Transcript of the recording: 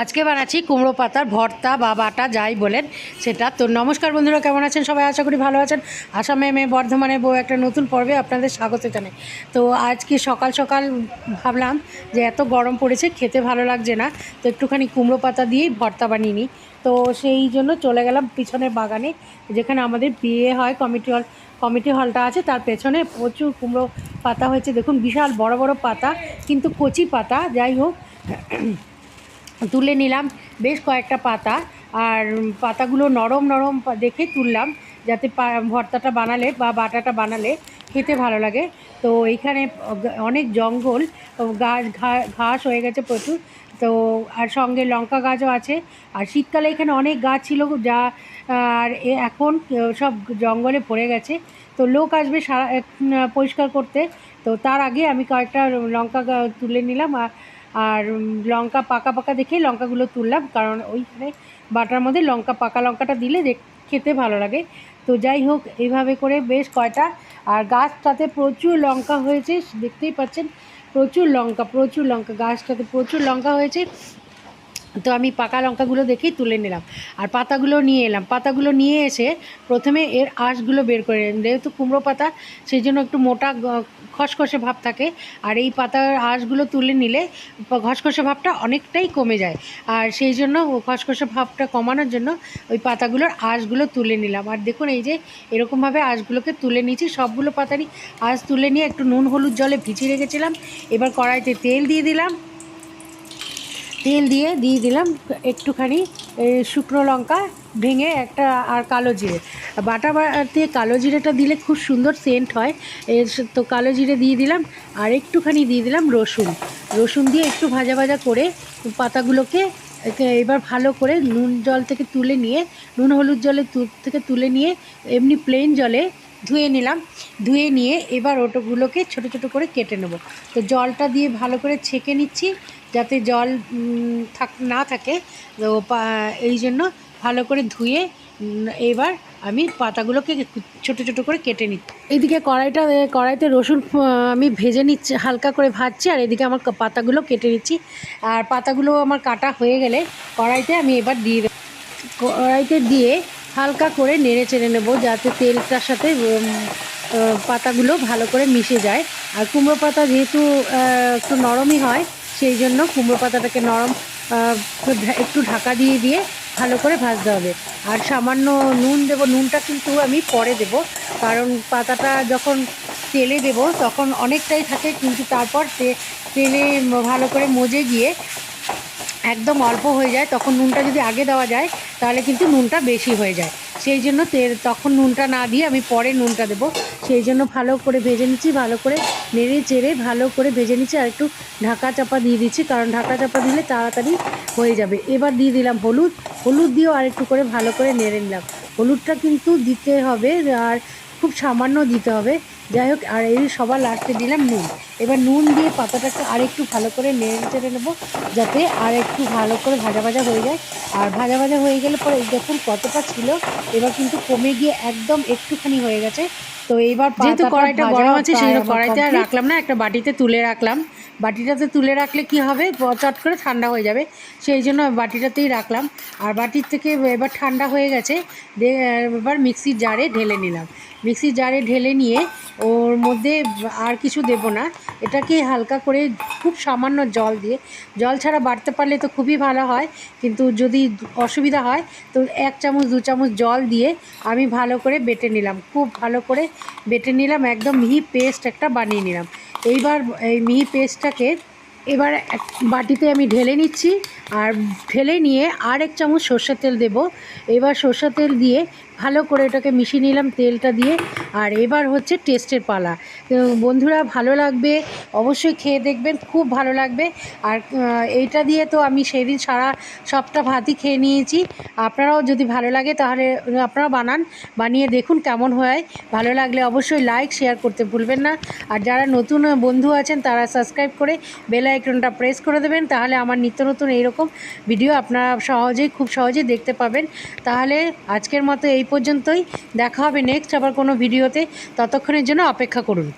আজকে বানাচ্ছি কুমড়ো পাতার ভর্তা বা বাটা, যাই বলেন সেটা। তো নমস্কার বন্ধুরা, কেমন আছেন? সবাই আশা করি ভালো আছেন। আসামে মেয়ে বর্ধমানে বউ একটা নতুন পর্বে আপনাদের স্বাগত জানাই। তো আজকে সকাল সকাল ভাবলাম যে এত গরম পড়েছে, খেতে ভালো লাগছে না। তো একটুখানি কুমড়ো পাতা দিয়েই ভর্তা বানিয়ে নিই। তো সেই জন্য চলে গেলাম পিছনের বাগানে, যেখানে আমাদের বিয়ে হয়, কমিটি হল, কমিটি হলটা আছে। তার পেছনে প্রচুর কুমড়ো পাতা হয়েছে। দেখুন, বিশাল বড় বড় পাতা, কিন্তু কচি পাতা, যাই হোক। তুলে নিলাম। বেশ কয়েকটা পাতা আর পাতাগুলো নরম নরম দেখে তুললাম, যাতে ভর্তাটা বানালে বা বাটাটা বানালে খেতে ভালো লাগে। তো এইখানে অনেক জঙ্গল গাছ ঘাস হয়ে গেছে প্রচুর। তো আর সঙ্গে লঙ্কা গাছও আছে। আর শীতকালে এখানে অনেক গাছ ছিল যা, আর এখন সব জঙ্গলে পড়ে গেছে। তো লোক আসবে সারা পরিষ্কার করতে। তো তার আগে আমি কয়েকটা লঙ্কা তুলে নিলাম। আর আর লঙ্কা পাকা পাকা দেখেই লঙ্কাগুলো তুললাম, কারণ ওইখানে বাটার মধ্যে লঙ্কা, পাকা লঙ্কাটা দিলে খেতে ভালো লাগে। তো যাই হোক এইভাবে করে বেশ কয়টা, আর গাছটাতে প্রচুর লঙ্কা হয়েছে, দেখতেই পাচ্ছেন, প্রচুর লঙ্কা প্রচুর লঙ্কা, গাছটাতে প্রচুর লঙ্কা হয়েছে। তো আমি পাকা লঙ্কাগুলো দেখেই তুলে নিলাম। আর পাতাগুলো নিয়ে এলাম। পাতাগুলো নিয়ে এসে প্রথমে এর আঁশগুলো বের করে যেহেতু কুমড়ো পাতা সেই জন্য একটু মোটা খসখসে ভাব থাকে। আর এই পাতার আঁশগুলো তুলে নিলে খসখসে ভাবটা অনেকটাই কমে যায়। আর সেই জন্য খসখসে ভাবটা কমানোর জন্য ওই পাতাগুলোর আঁশগুলো তুলে নিলাম। আর দেখুন এই যে এরকমভাবে আঁশগুলোকে তুলে নিয়েছি। সবগুলো পাতারই আঁশ তুলে নিয়ে একটু নুন, হলুদ জলে ভিজিয়ে রেখেছিলাম। এবার কড়াইতে তেল দিয়ে দিলাম। তেল দিয়ে দিয়ে দিলাম একটুখানি শুকনো লঙ্কা ভেঙে একটা আর কালো জিরে। বাটা বাটাতে কালো জিরেটা দিলে খুব সুন্দর সেন্ট হয়। এর তো কালো জিরে দিয়ে দিলাম আর একটুখানি দিয়ে দিলাম রসুন। রসুন দিয়ে একটু ভাজা ভাজা করে পাতাগুলোকে এবার ভালো করে নুন জল থেকে তুলে নিয়ে, নুন হলুদ জলে থেকে তুলে নিয়ে, এমনি প্লেন জলে ধুয়ে নিলাম। ধুয়ে নিয়ে এবার ওটোগুলোকে ছোট ছোট করে কেটে নেব। তো জলটা দিয়ে ভালো করে ছেঁকে নিচ্ছি যাতে জল থাক, না থাকে। তো এই জন্য ভালো করে ধুয়ে এবার আমি পাতাগুলোকে ছোট ছোট করে কেটে নিচ্ছি। এইদিকে কড়াইটা কড়াইতে রসুন আমি ভেজে নিচ্ছি, হালকা করে ভাজছি, আর এদিকে আমার পাতাগুলো কেটে নিচ্ছি। আর পাতাগুলো আমার কাটা হয়ে গেলে কড়াইতে আমি এবার দিয়ে কড়াইতে দিয়ে হালকা করে নেড়ে চেড়ে নেব যাতে তেলটার সাথে পাতাগুলো ভালো করে মিশে যায়। আর কুমড়ো পাতা যেহেতু একটু নরমই হয়, সেই জন্য কুমড়ো পাতাটাকে নরম একটু ঢাকা দিয়ে দিয়ে ভালো করে ভাজতে হবে। আর সামান্য নুন দেবো, নুনটা কিন্তু আমি পরে দেবো, কারণ পাতাটা যখন তেলে দেব তখন অনেকটাই থাকে, কিন্তু তারপর তেলে ভালো করে মজে গিয়ে একদম অল্প হয়ে যায়, তখন নুনটা যদি আগে দেওয়া যায়, তাহলে কিন্তু নুনটা বেশি হয়ে যায়। সেই জন্য তেল, তখন নুনটা না দিয়ে আমি পরে নুনটা দেবো। সেই জন্য ভালো করে ভেজে নিচ্ছি, ভালো করে নেড়ে চেড়ে ভালো করে ভেজে নিচ্ছি, আর একটু ঢাকা চাপা দিয়ে দিচ্ছি, কারণ ঢাকা চাপা দিলে তাড়াতাড়ি হয়ে যাবে। এবার দিয়ে দিলাম হলুদ। হলুদ দিয়েও আর একটু করে ভালো করে নেড়ে নিলাম। হলুদটা কিন্তু দিতে হবে, আর খুব সামান্য দিতে হবে। যাই হোক, আর এই সবার লাস্টে দিলাম নুন। এবার নুন দিয়ে পাতাটাকে আর একটু ভালো করে নেড়ে চেড়ে নেব, যাতে আর একটু ভালো করে ভাজা ভাজা হয়ে যায়। আর ভাজা ভাজা হয়ে গেলে পরে দেখুন কতটা ছিল, এবার কিন্তু কমে গিয়ে একদম একটুখানি হয়ে গেছে। তো এইবার যেহেতু কড়াইটা গরম আছে সেই কড়াইতে আর রাখলাম না একটা বাটিতে তুলে রাখলাম। বাটিটাতে তুলে রাখলে কি হবে? চট করে ঠান্ডা হয়ে যাবে। সেই জন্য বাটিটাতেই রাখলাম। আর বাটির থেকে এবার ঠান্ডা হয়ে গেছে এবার মিক্সির জারে ঢেলে নিলাম। মিক্সির জারে ঢেলে নিয়ে ওর মধ্যে আর কিছু দেব না। এটাকে হালকা করে খুব সামান্য জল দিয়ে জল ছাড়া বাড়তে পারলে তো খুবই ভালো হয় কিন্তু যদি অসুবিধা হয় তো এক চামচ দু চামচ জল দিয়ে আমি ভালো করে বেটে নিলাম। খুব ভালো করে বেটে নিলাম একদম মিহি পেস্ট একটা বানিয়ে নিলাম। এইবার এই মিহি পেস্টটাকে এবার এক বাটিতে আমি ঢেলে নিচ্ছি আর ঢেলে নিয়ে আর এক চামচ সর্ষের তেল দেব। এবার সর্ষের তেল দিয়ে ভালো করে এটাকে মিশিয়ে নিলাম তেলটা দিয়ে। আর এবার হচ্ছে টেস্টের পালা। বন্ধুরা, ভালো লাগবে, অবশ্যই খেয়ে দেখবেন, খুব ভালো লাগবে। আর এইটা দিয়ে তো আমি সেদিন সারা সবটা ভাতই খেয়ে নিয়েছি। আপনারাও যদি ভালো লাগে তাহলে আপনারাও বানান। বানিয়ে দেখুন কেমন হয়। ভালো লাগলে অবশ্যই লাইক, শেয়ার করতে ভুলবেন না। আর যারা নতুন বন্ধু আছেন তারা সাবস্ক্রাইব করে বেল আইকনটা প্রেস করে দেবেন, তাহলে আমার নিত্য নতুন এইরকম ভিডিও আপনারা সহজেই, খুব সহজেই দেখতে পাবেন। তাহলে আজকের মতো এই পর্যন্তই। দেখা হবে নেক্সট আবার কোনো ভিডিওতে ততক্ষণের জন্য অপেক্ষা করুন।